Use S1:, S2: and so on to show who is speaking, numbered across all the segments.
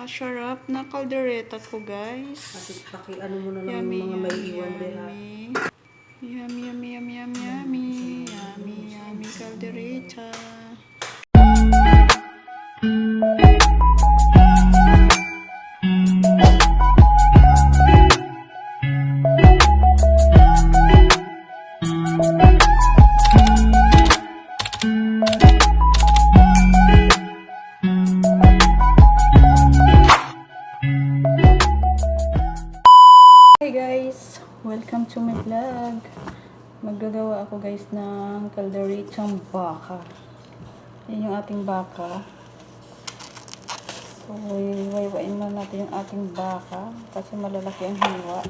S1: Napakasarap na kaldereta ko, guys.
S2: Paki, paki ano mo na lang
S1: Yummy,
S2: mga may
S1: yummy,
S2: iwan din ha.
S1: yummy. Yummy, yummy, yummy, yummy, yummy. Yummy, yummy kaldereta. Hi Maggagawa ako guys ng kalderitang baka. Yan yung ating baka. So, iwaiwain na natin yung ating baka kasi malalaki ang hiwa.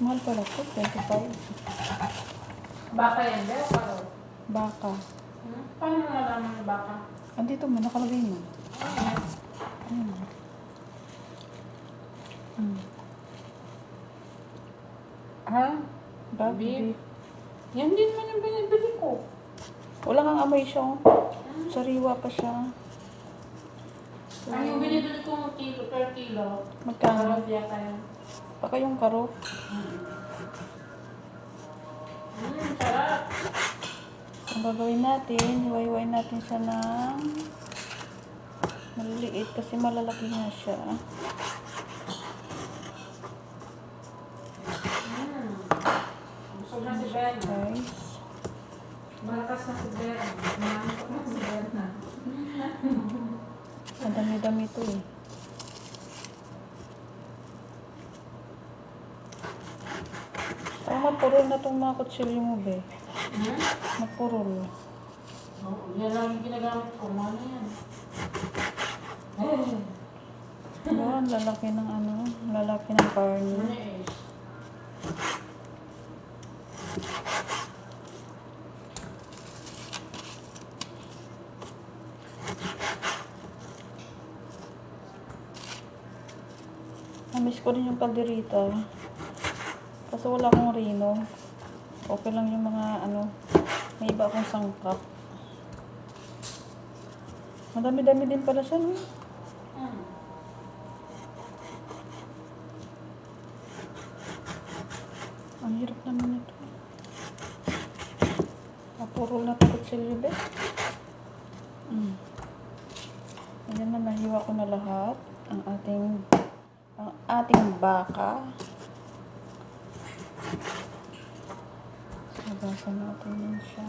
S1: Mahal pala ito, 25.
S3: Baka yan, Bel? Paro.
S1: Baka.
S3: Hmm? Paano mo nalaman yung baka?
S1: Andito mo, nakalagay mo. Ayun. Hmm.
S3: Ha?
S1: Ba?
S3: Beef? Yan din man yung binibili ko.
S1: Wala kang amoy siya. oh. Sariwa pa siya. So,
S3: Ang yung binibili kong kilo per kilo,
S1: magkano?
S3: parang yata yan.
S1: Baka yung karo.
S3: Hmm, sarap.
S1: Ang gagawin natin, hiwa-hiwain natin siya ng maliliit kasi malalaki na siya.
S3: Hmm. Busog na si Ben.
S1: Guys.
S3: Malakas na si Ben. Nangantok na si Ben na.
S1: Ang dami-dami ito eh. Parang mapurol na itong mga kutsilyo mo, be.
S3: Hmm?
S1: Mapurol.
S3: Oh, yan lang yung ginagamit ko. Ano yan? Eh?
S1: Ang lalaki ng ano, ang lalaki ng karne.
S3: ano eh?
S1: Ko rin yung kalderita. Kasi wala akong rino. Okay lang yung mga ano, may iba akong sangkap. Madami-dami din pala siya, no?
S3: Hmm.
S1: Ang hirap naman ito. Napurol na takot si Libe. Mm. Ayan na, nahiwa ko na lahat. Ang ating, ang ating baka. Labasan natin yun siya.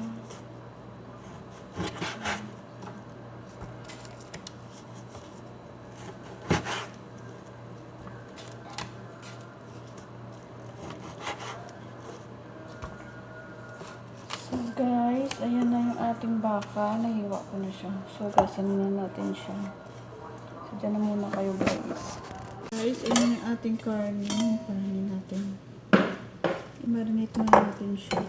S1: So guys, ayan na yung ating baka. Nahiwa ko na siya. So gasan na natin siya. So dyan na muna kayo guys. Guys, ayan yung ating karne. Karne natin. I-marinate na natin siya.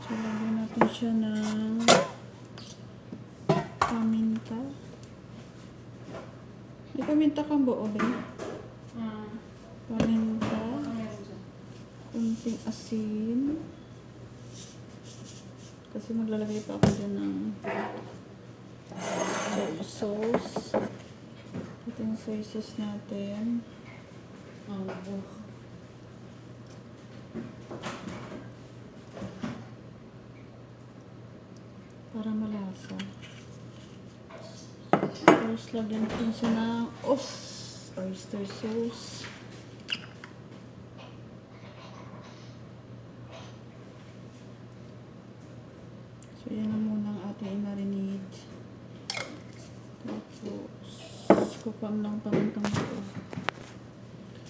S1: So lagyan natin siya ng paminta. May paminta kang buo ba?
S3: Hmm.
S1: Paminta. Kunting asin. Kasi maglalagay pa ako dyan ng sauce. Ito yung soy sauce natin.
S3: Oh, oh.
S1: Para malasa. Tapos lagyan natin siya ng os oyster sauce. So, yan na muna ang ating i-marinade. Tapos, kupam lang pamintang buo.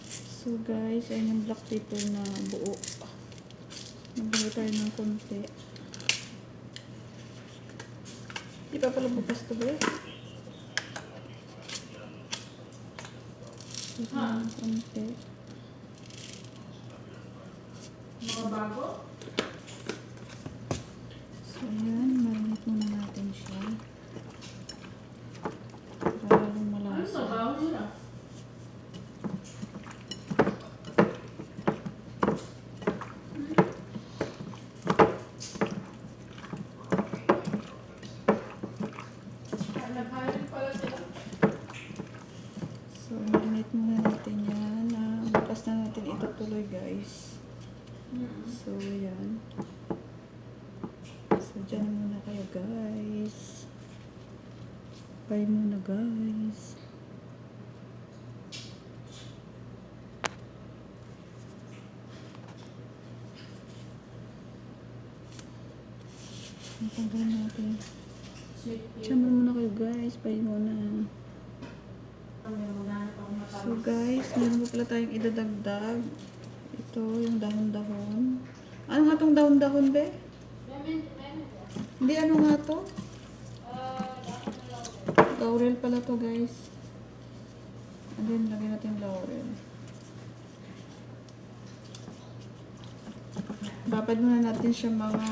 S1: So, guys, ayun yung black pepper na buo. Magbigay tayo ng konti. Di pa pala bukas to, ba?
S3: Ha?
S1: ng konti.
S3: Mga bago?
S1: So, ayan. Marinate muna natin siya. Para lalong
S3: Ano
S1: malasa.
S3: sa baho nila?
S1: Diyan na muna kayo guys. Bye muna guys. Ang tagal natin. Diyan muna kayo guys. Bye muna. So guys, meron pa pala tayong idadagdag. Ito, yung dahon-dahon. Ano nga tong dahon-dahon, be? Hindi, ano nga to? Laurel pala to, guys. And then, lagyan natin laurel. Babad muna natin siya mga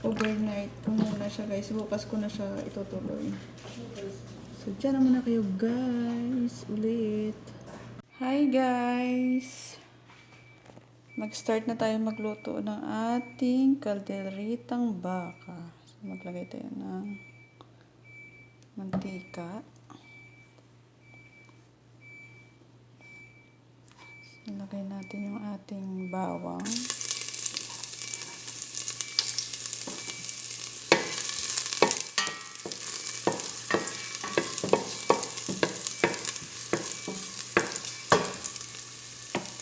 S1: overnight ko muna siya, guys. Bukas ko na siya itutuloy. So, dyan na muna kayo, guys. Ulit. Hi, guys. Mag-start na tayo magluto ng ating kalderitang baka. So, maglagay tayo ng mantika. So, lagay natin yung ating bawang.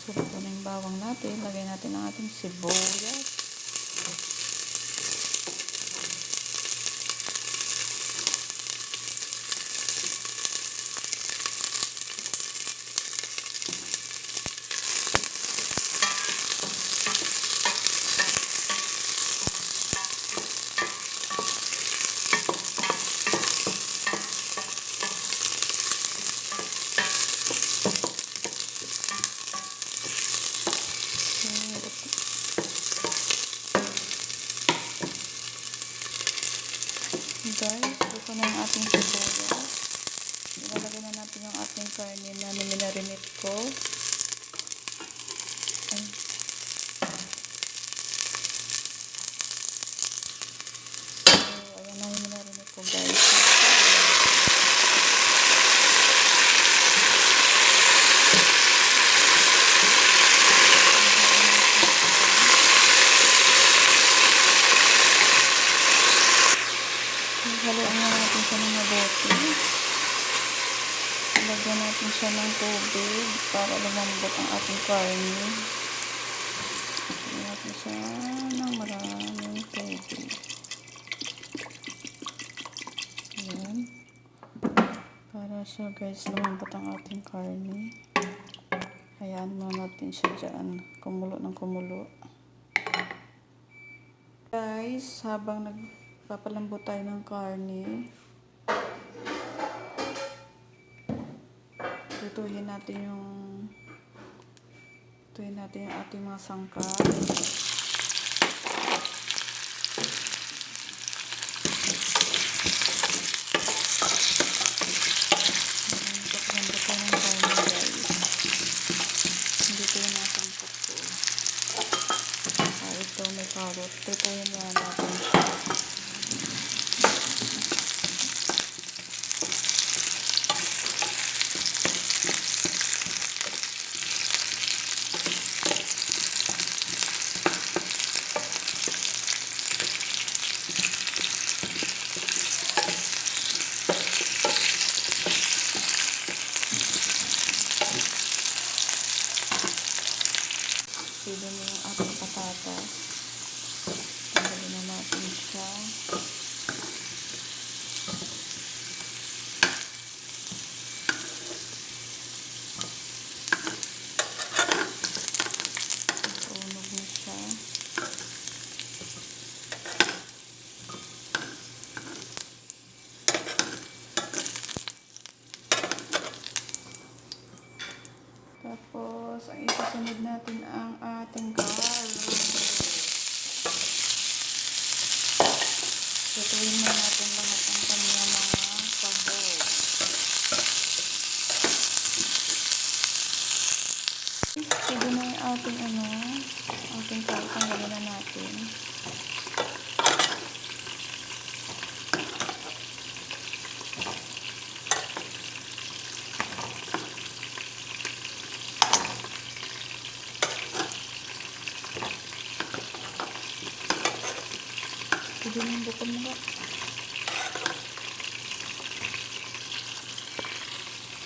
S1: Ko na yung bawang natin. Lagay natin ang ating sibuyas. Guys, luto na yung ating sibuyas. Ilalagay na natin yung ating karne na niminarinate ko. Ay. So, ayan na yung minarinate ko guys. Haluan na natin siya ng mabuti. Natin siya ng tubig para lumambot ang ating karne. Lagyan natin siya ng maraming tubig. Ayan. Para siya guys lumambot ang ating karne. Hayaan muna natin siya dyan. Kumulo ng kumulo. Guys, habang nagpapalambot tayo ng karne, tutuhin natin yung tutuhin natin yung ating mga sangkap. Ito may carrot. Prituhin na natin siya. Pili mo yung ating patatas. Tanggalin na natin siya. Tunog na siya. Tapos, ang isusunod natin ang ating carrot. Tutuin na natin lahat ang kanyang mga sahog. Sige na yung ating ano, ating. Tanggalin na natin. Sige nang bukol mo.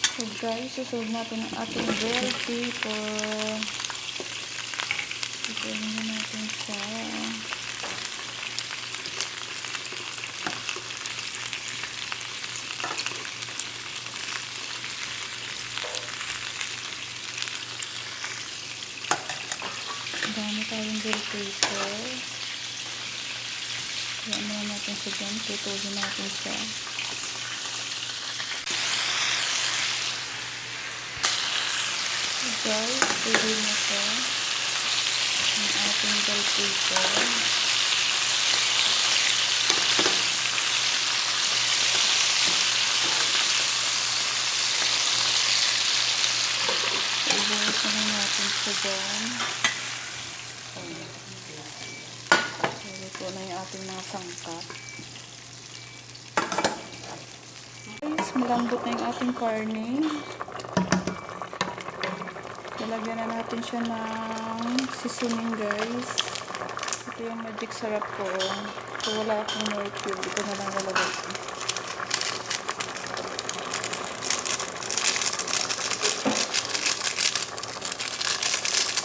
S1: So guys, susunod natin ang ating bell paper. Ipilin na natin siya. Dami tayong bell paper. Kaya ano natin siya dyan. Tutulin natin siya. Guys, pwede na siya. Ang ating bell paper. Ibuhos na natin siya dyan. So, ito na yung ating mga sangkap. Guys, malambot na yung ating karne. Lalagyan na natin siya ng seasoning guys. Ito yung magic sarap ko. So, wala akong nor cube. Ito na lang lalagay ko.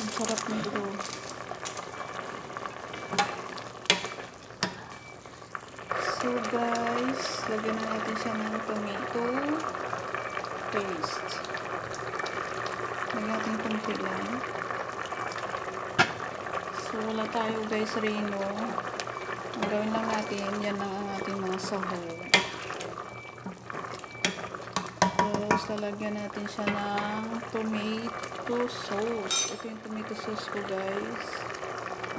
S1: Ang sarap nito. So guys, lagyan na natin siya ng tomato paste. Lagyan natin kunti lang. So wala tayo guys rino. Ang gawin lang natin, yan lang ang ating mga sahog. Tapos lalagyan natin siya ng tomato sauce. Ito yung tomato sauce ko guys.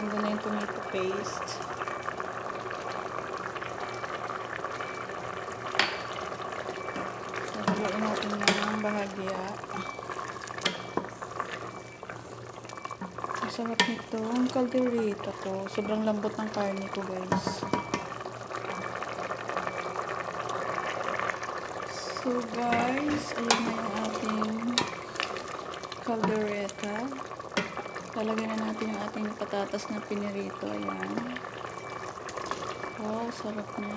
S1: Ang na yung tomato paste. So, haluin natin bahagya. Ang sarap nito. Ang caldereta to. Sobrang lambot ng karne ko, guys. So, guys, ayan na yung ating caldereta. Lalagyan na natin yung ating patatas na pinirito. Ayan. Wow, sarap na.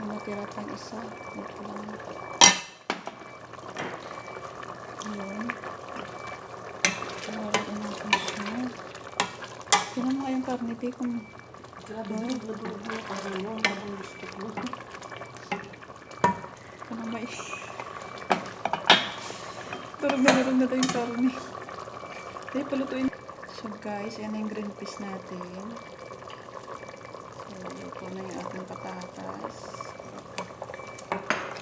S1: May natira pang isa. Wait lang. Ayan. Lalagyan natin siya. Tignan mo nga yung karne, Pi, kung
S3: Grabe, nadudulo mo kasi mo. Ang gusto ko.
S1: na may... Na meron na tayong karne. Ay, palutuin. So guys, yan yung green peas natin. So, ito na yung ating patatas.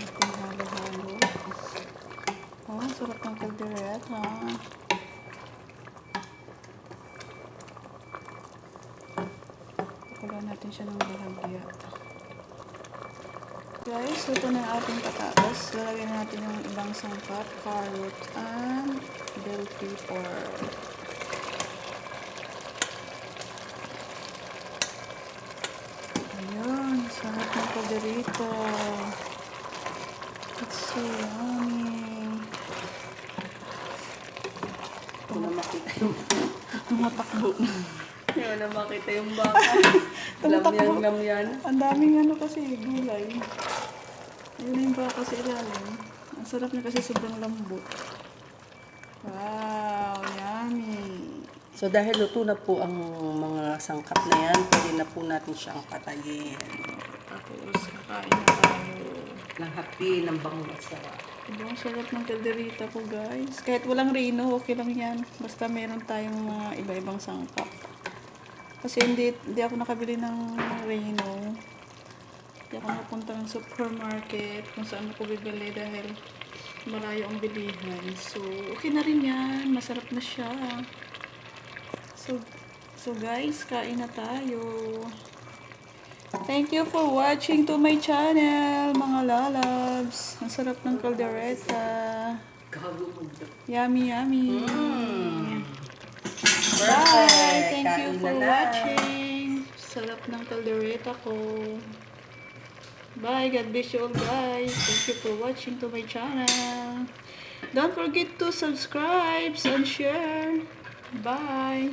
S1: Ating halo-halo. Oh, ang sarap ng kaldereta. Pakulan natin siya ng bahagya. Guys, ito na yung ating patatas. Lalagyan na natin yung ibang sangkap, carrot, and bell pepper. Ayan, sarap ng kaldereta. It's so yummy.
S3: Hindi na makita yung...
S1: Na.
S3: Hindi na makita yung baka.
S1: Tumatakbo.
S3: Lam yan, lam yan.
S1: Ang daming ano kasi, gulay. Ayun na yung baka sa ilalim. Ang sarap niya kasi sobrang lambot. Wow, yummy.
S3: So dahil luto na po ang mga sangkap na yan, pwede na po natin siyang patayin.
S1: Tapos, kakain na tayo.
S3: Ng happy, ng bango at sarap.
S1: Diba, ang sarap ng kalderita ko, guys. Kahit walang rino, okay lang yan. Basta meron tayong mga iba-ibang sangkap. Kasi hindi, hindi ako nakabili ng rino. Hindi ako napunta ng supermarket kung saan ako bibili dahil malayo ang bilihan. So, okay na rin yan. Masarap na siya. So, so guys, kain na tayo. Thank you for watching to my channel, mga lalabs. Ang sarap ng
S3: mo.
S1: Yummy, yummy.
S3: Mm.
S1: Bye! Thank you
S3: Kain
S1: for
S3: na na.
S1: watching. Sarap ng kaldereta ko. Bye. God bless you all guys. Thank you for watching to my channel. Don't forget to subscribe and share. Bye.